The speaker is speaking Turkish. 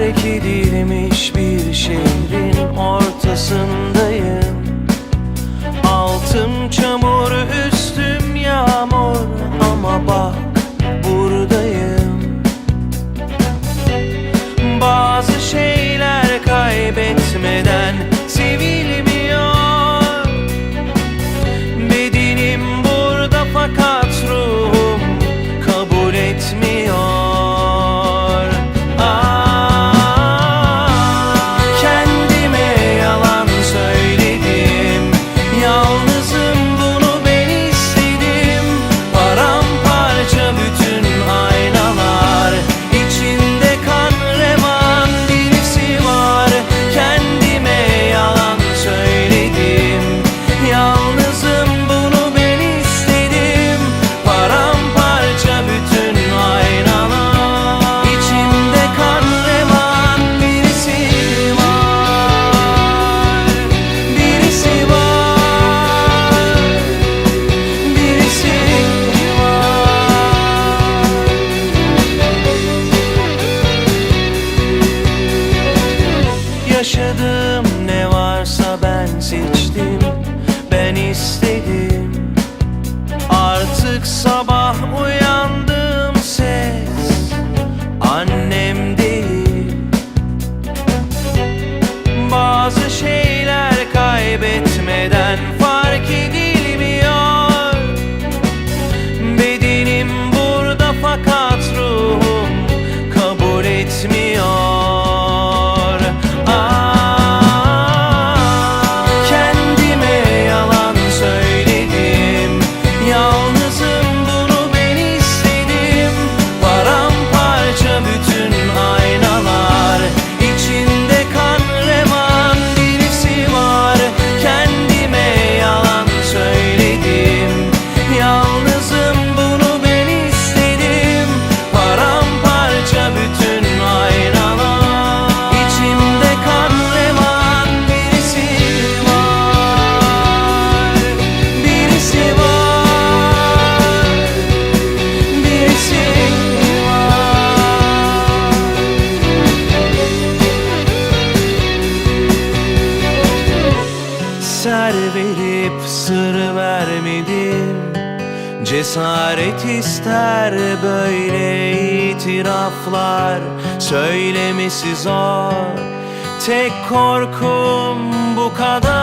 Belki değilmiş bir şehrin ortasındayım. Altım çamur üstüm yağmur ama bak buradayım. Bazı şeyler kaybetmeden yaşadım Eser verip sır vermedim Cesaret ister böyle itiraflar. Söylemesi zor. Tek korkum bu kadar.